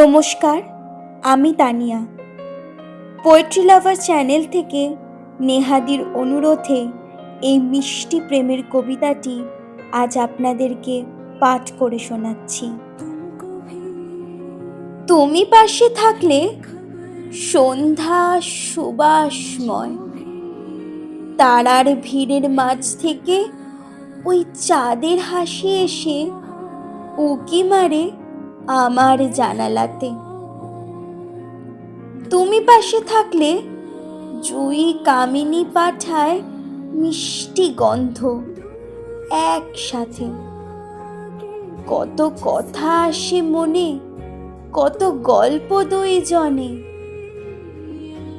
নমস্কার, আমি তানিয়া। পোয়েট্রি লাভার চ্যানেল থেকে নেহাদির অনুরোধে এই মিষ্টি প্রেমের কবিতাটি আজ আপনাদেরকে পাঠ করে শোনাচ্ছি। তুমি পাশে থাকলে সন্ধ্যা সুবাসময়, তারার ভিড়ের মাঝ থেকে ওই চাঁদের হাসি এসে উকি মারে আমার জানালাতে। তুমি পাশে থাকলে জুই কামিনী পাঠায় মিষ্টি গন্ধ একসাথে। কত কথা আসে মনে, কত গল্প দুই জনে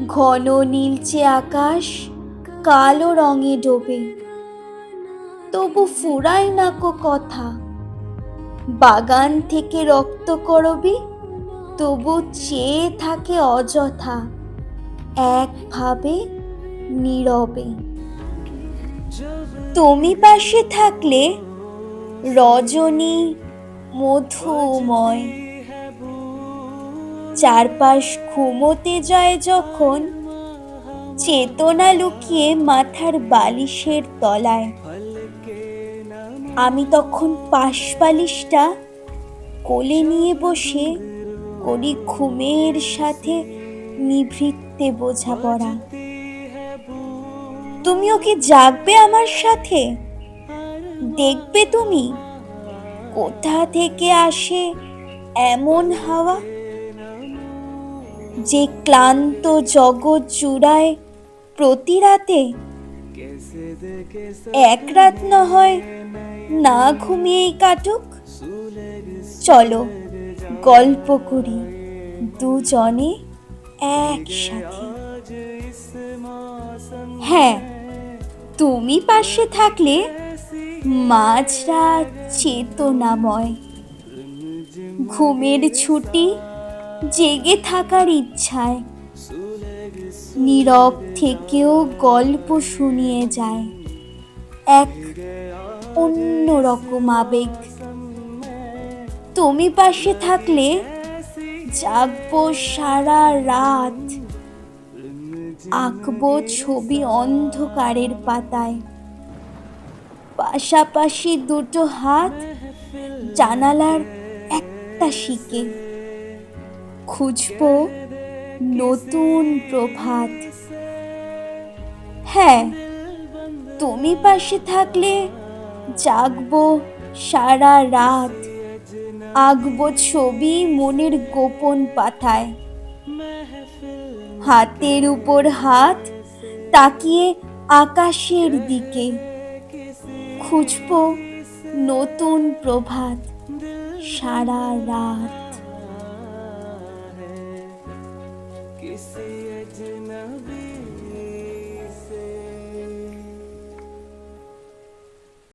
ঘন নীলচে আকাশ কালো রঙে ডোবে, তবু ফুরায় না কো কথা। বাগান থেকে রক্ত করবি, তবু চেয়ে থাকে অযথা, একভাবে নীরবে। তুমি পাশে থাকলে রজনী মধুময়। চারপাশ ঘুমোতে যায় যখন চেতনা লুকিয়ে মাথার বালিশের তলায়। আমি তখন পাশ বালিশটা কোলে নিয়ে বসে করি ঘুমের সাথে নিভৃত্তে বোঝাপড়া। তুমি ওকে জাগবে আমার সাথে? দেখবে তুমি? কোথা থেকে আসে এমন হাওয়া? যে ক্লান্ত জগৎ জুড়ায় প্রতি রাতে, এক রাত না হয় না ঘুমিয়েই কাটুক। চলো গল্প করি। দুজনে একসাথে। হ্যাঁ তুমি পাশে থাকলে মাঝরা চেতনাময়। ঘুমের ছুটি, জেগে থাকার ইচ্ছায়। নীরব থেকেও গল্প শুনিয়ে যায়। এক অন্যরকম আবেগ। তুমি পাশে থাকলে জাগবো সারা রাত। আঁকবো ছবি অন্ধকারের পাতায়। পাশাপাশি দুটো হাত জানালার একটা শিকে। খুঁজবো নতুন প্রভাত। হ্যাঁ তুমি পাশে থাকলে জাগবো সারা রাত আঁকবো ছবি মনের গোপন পাতায় হাতের উপর হাত তাকিয়ে আকাশের দিকে খুঁজবো নতুন প্রভাত সারা রাত किसी अजनबी से